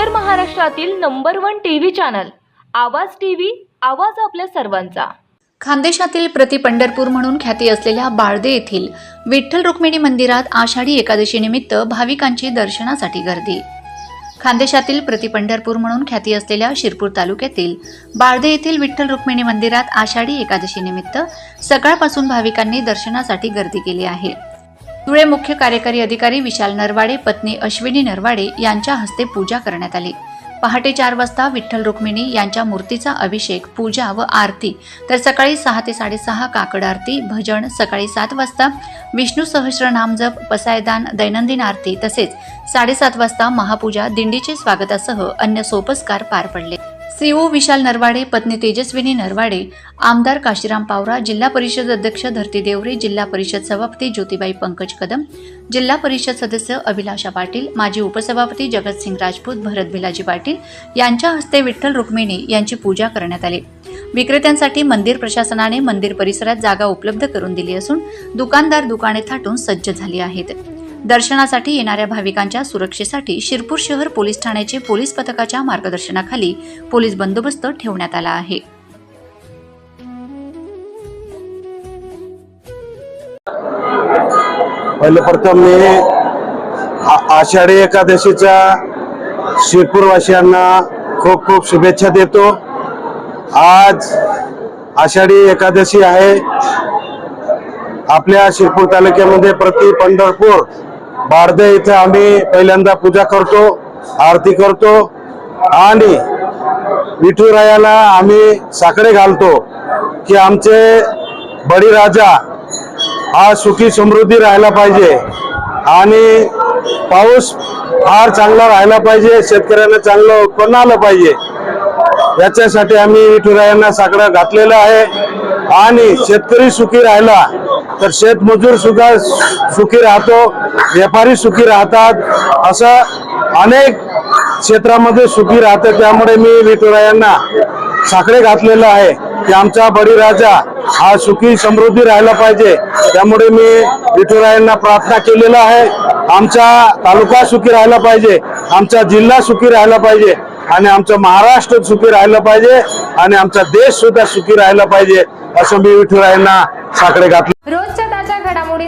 उत्तर महाराष्ट्रातील number one T V channel. Awaaz T V आवाज आपल्या सर्वांचा. खानदेशातील प्रति पंढरपूर म्हणून ख्याती असलेल्या बाळदे येथील विठ्ठल रुक्मिणी मंदिरात आषाढी एकादशी निमित्त भाविकांची दर्शनासाठी गर्दी. खानदेशातील प्रति पंढरपूर म्हणून ख्याती असलेल्या शिरपूर तालुक्यातील बाळदे येथील विठ्ठल रुक्मिणी मंदिरात आषाढी एकादशी निमित्त सकाळपासून भाविकांनी दर्शनासाठी गर्दी केली आहे. धुळे मुख्य कार्यकारी अधिकारी विशाल नरवाडे पत्नी अश्विनी नरवाडे यांच्या हस्ते पूजा करण्यात आली. पहाटे चार वाजता विठ्ठल रुक्मिणी यांच्या मूर्तीचा अभिषेक पूजा व आरती तर सकाळी सहा ते साडेसहा काकड आरती भजन सकाळी सात वाजता विष्णू सहस्र नामजप पसायदान दैनंदिन आरती तसेच साडेसात वाजता महापूजा दिंडीचे स्वागतासह अन्य सोपस्कार पार पडले. सीओ विशाल नरवाडे पत्नी तेजस्विनी नरवाडे आमदार काशीराम पावरा जिल्हा परिषद अध्यक्ष धरती देवरे जिल्हा परिषद सभापती ज्योतिबाई पंकज कदम जिल्हा परिषद सदस्य अभिलाषा पाटील माजी उपसभापती जगतसिंग राजपूत भरत भिलाजी पाटील यांच्या हस्ते विठ्ठल रुक्मिणी यांची पूजा करण्यात आली. विक्रेत्यांसाठी मंदिर प्रशासनाने मंदिर परिसरात जागा उपलब्ध करून दिली असून दुकानदार दुकाने थाटून सज्ज झाली आहेत. दर्शनासाठी येणाऱ्या भाविकांच्या सुरक्षेसाठी शिरपूर शहर पोलीस ठाण्याचे पोलीस पथकाच्या मार्गदर्शनाखाली पोलीस बंदोबस्त ठेवण्यात आला आहे. पहिलं प्रथम मी आषाढी एकादशीच्या शिरपूरवासियांना खूप खूप शुभेच्छा देतो. आज आषाढी एकादशी आहे. आपल्या शिरपूर तालुक्यामध्ये प्रति पंढरपूर बारदे इथे आम्ही पहिल्यांदा पूजा करतो आरती करतो. आणि विठुरायाला आम्ही साकडे घालतो की आमचे बळीराजा हा सुखी समृद्धी राहायला पाहिजे आणि पाऊस फार चांगला राहायला पाहिजे शेतकऱ्यांना चांगलं उत्पन्न आलं पाहिजे. याच्यासाठी आम्ही विठुरायांना साकडं घातलेलं आहे. आणि शेतकरी सुखी राहिला तर शेतमजूर सुद्धा सुखी राहतो व्यापारी सुखी राहतात. असं अनेक क्षेत्रामध्ये सुखी राहतं. त्यामुळे मी विठुरायांना साखळे घातलेलं आहे की आमचा बळीराजा हा सुखी समृद्धी राहिला पाहिजे. त्यामुळे मी विठुरायांना प्रार्थना केलेला आहे. आमचा तालुका सुखी राहिला पाहिजे आमचा जिल्हा सुखी राहिला पाहिजे आणि आमचं महाराष्ट्र सुखी राहिलं पाहिजे आणि आमचा देश सुद्धा सुखी राहिला पाहिजे असं मी विठुरायांना साखळे घातले.